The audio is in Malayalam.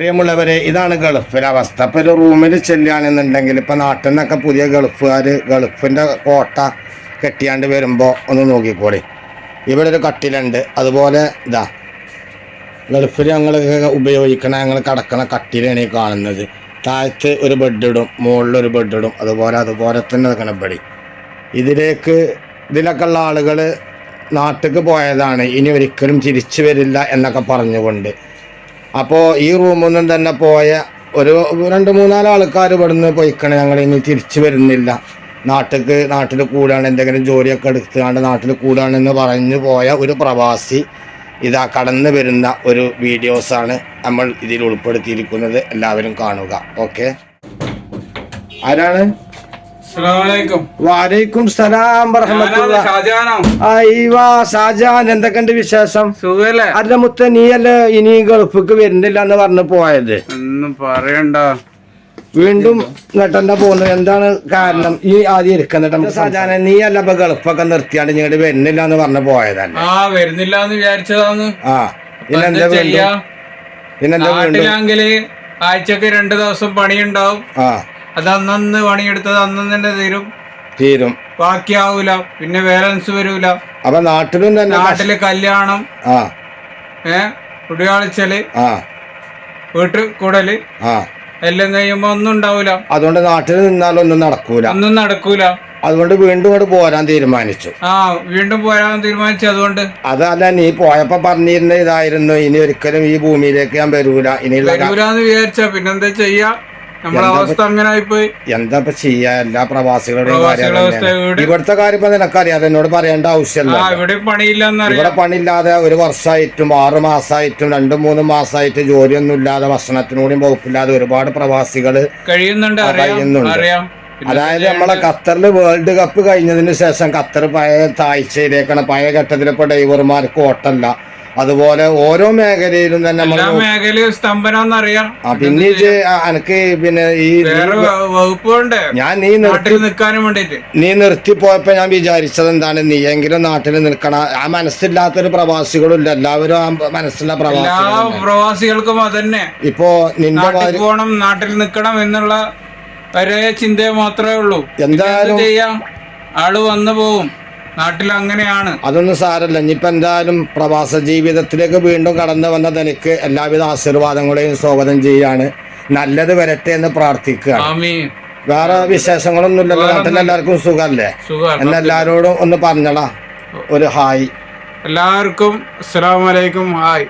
പ്രിയമുള്ളവരെ ഇതാണ് ഗൾഫിലെ അവസ്ഥ ഇപ്പോൾ ഒരു റൂമിൽ ചെല്ലുകയാണെന്നുണ്ടെങ്കിൽ ഇപ്പോൾ നാട്ടിൽ നിന്നൊക്കെ പുതിയ ഗൾഫുകാർ ഗൾഫിന്റെ കോട്ട കെട്ടിയാണ്ട് വരുമ്പോൾ ഒന്ന് നോക്കിക്കോളി. ഇവിടെ ഒരു കട്ടിലുണ്ട്. അതുപോലെ ഇതാ ഗൾഫിൽ ഞങ്ങൾ ഉപയോഗിക്കണ ഞങ്ങൾ കിടക്കണ കട്ടിലാണ് ഈ കാണുന്നത്. താഴത്ത് ഒരു ബെഡ് ഇടും മുകളിൽ ഒരു ബെഡ് ഇടും അതുപോലെ അതുപോലെ തന്നെ നിൽക്കണം ബെഡി ഇതിലേക്ക് ഇതിലൊക്കെ ഉള്ള ആളുകൾ നാട്ടിലേക്ക് പോയതാണ്. ഇനി ഒരിക്കലും തിരിച്ചു വരില്ല എന്നൊക്കെ പറഞ്ഞുകൊണ്ട്. അപ്പോൾ ഈ റൂമിൽ തന്നെ പോയ ഒരു രണ്ട് മൂന്നാൽ ആൾക്കാർ ഇവിടുന്ന് പോയിക്കണേ. ഞങ്ങൾ ഇനി തിരിച്ചു വരുന്നില്ല. നാട്ടിലേക്ക് നാട്ടിൽ കൂടാണ്. എന്തെങ്കിലും ജോലിയൊക്കെ എടുത്തുകൊണ്ട് നാട്ടിൽ കൂടാണെന്ന് പറഞ്ഞു പോയ ഒരു പ്രവാസി ഇതാ കടന്നു വരുന്ന ഒരു വീഡിയോസാണ് നമ്മൾ ഇതിൽ ഉൾപ്പെടുത്തിയിരിക്കുന്നത്. എല്ലാവരും കാണുക. ഓക്കെ? ആരാണ്? വാലൈക്കും സലാം അയ്വാ ഷാജാൻ എന്തൊക്കെയുണ്ട് വിശേഷം? സുഖല്ലേ? അല്ല മുത്ത നീയല്ലേ ഇനി ഗൾഫിക്ക് വരുന്നില്ല എന്ന് പറഞ്ഞു പോയത്? ഒന്നും പറയണ്ട. വീണ്ടും നെട്ടന്റെ പോകുന്നത്? എന്താണ് കാരണം ഈ ആദ്യം ഇരിക്കുന്നിട്ട് സാജാന നീ അല്ല ഇപ്പൊ ഗൾഫൊക്കെ നിർത്തിയാണ്ട് ഇങ്ങോട്ട് വരുന്നില്ല എന്ന് പറഞ്ഞു പോയതല്ല? ആ വരുന്നില്ല എന്ന് വിചാരിച്ചതാന്ന് ആ പിന്നെന്താ പിന്നെന്താ ആഴ്ചക്ക് രണ്ട് ദിവസം പണിയുണ്ടാവും. ആ. അത് അന്നന്ന് പണിയെടുത്തത് അന്നു തന്നെ തീരും? തീരും. ബാക്കിയാവൂല. പിന്നെ ബാലൻസ് വരൂല. അപ്പൊ നാട്ടിലും തന്നെ നാട്ടിൽ കല്യാണം. ആ. ഏ? കുടിയാളിച്ചൽ. ആ. വീട്ട് കൂടൽ. ആ. എല്ലാം കഴിയുമ്പോ ഒന്നും ഉണ്ടാവൂല. അതുകൊണ്ട് നാട്ടിൽ നിന്നാലൊന്നും നടക്കൂല. ഒന്നും നടക്കൂല. അതുകൊണ്ട് വീണ്ടും അവിടെ പോരാൻ തീരുമാനിച്ചു. ആ വീണ്ടും പോരാൻ തീരുമാനിച്ചു. അതുകൊണ്ട് അതല്ല നീ പോയപ്പോ പറഞ്ഞിരുന്ന ഇതായിരുന്നു ഇനി ഒരിക്കലും ഈ ഭൂമിയിലേക്ക് ഞാൻ വരൂല. ഇനി വരൂലെന്ന് വിചാരിച്ച പിന്നെന്താ ചെയ്യാ? നമ്മളെ അവസ്ഥ അങ്ങനെ ആയിപ്പോയി എന്താ ഇപ്പൊ ചെയ്യാ? എല്ലാ പ്രവാസികളുടെയും കാര്യം തന്നെയാണ്. ഇവിടുത്തെ കാര്യം ഇപ്പൊ നിനക്കറിയാം. എന്നോട് പറയേണ്ട ആവശ്യമല്ല. ആ ഇവിടെ പണിയില്ലാതെ ഒരു വർഷമായിട്ടും ആറ് മാസമായിട്ടും രണ്ടും മൂന്നും മാസമായിട്ട് ജോലിയൊന്നും ഇല്ലാതെ ഭക്ഷണത്തിനൂടെയും വകുപ്പില്ലാതെ ഒരുപാട് പ്രവാസികൾ കഴിയുന്നുണ്ട് അറിയാം കഴിയുന്നുണ്ട്. അറിയാം. അതായത് നമ്മളെ ഖത്തറിൽ വേൾഡ് കപ്പ് കഴിഞ്ഞതിന് ശേഷം ഖത്തർ പഴയ താഴ്ചയിലേക്കാണ് പഴയ ഘട്ടത്തിൽ ഇപ്പൊ ഡ്രൈവർമാർക്ക് ഓട്ടല്ല അതുപോലെ ഓരോ മേഖലയിലും തന്നെ നമ്മൾ എല്ലാ മേഖലയും സ്തംഭനമെന്നറിയാം ആ, പിന്നെ ഇത് അനക്ക് പിന്നെ ഈ വകുപ്പുണ്ട്. ഞാൻ നീ നാട്ടിൽ നിൽക്കാനും വേണ്ടിട്ട് നീ നിർത്തിപ്പോയപ്പോ ഞാൻ വിചാരിച്ചത് എന്താണ്? നീ എങ്കിലും നാട്ടിൽ നിൽക്കണ ആ മനസ്സില്ലാത്തൊരു പ്രവാസികളും ഇല്ല എല്ലാവരും ആ മനസ്സുള്ള എല്ലാ പ്രവാസികൾ പ്രവാസികൾക്കും അതന്നെ. ഇപ്പോ നിന്റെ പോണം നാട്ടിൽ നിൽക്കണം എന്നുള്ള ഒരേ ചിന്ത മാത്രമേ ഉള്ളൂ. എന്തായാലും ചെയ്യാം? ആൾ വന്നു പോവും നാട്ടിൽ അങ്ങനെയാണ് അതൊന്നും സാരല്ല. ഇനിയിപ്പോ എന്തായാലും പ്രവാസ ജീവിതത്തിലേക്ക് വീണ്ടും കടന്നു വന്ന തനിക്ക് എല്ലാവിധ ആശീർവാദങ്ങളെയും സ്വാഗതം ചെയ്യാണ്. നല്ലത് വരട്ടെ എന്ന് പ്രാർത്ഥിക്കുകയാണ്. വിശേഷങ്ങളൊന്നും വേറെ വിശേഷങ്ങളൊന്നുമില്ലല്ലോ. നാട്ടിലെല്ലാവർക്കും സുഖമല്ലേ? സുഖം എന്നെല്ലാരോടും ഒന്ന് പറഞ്ഞടാ. ഒരു ഹായ്. എല്ലാവർക്കും അസ്സലാമലൈക്കും ഹായ്.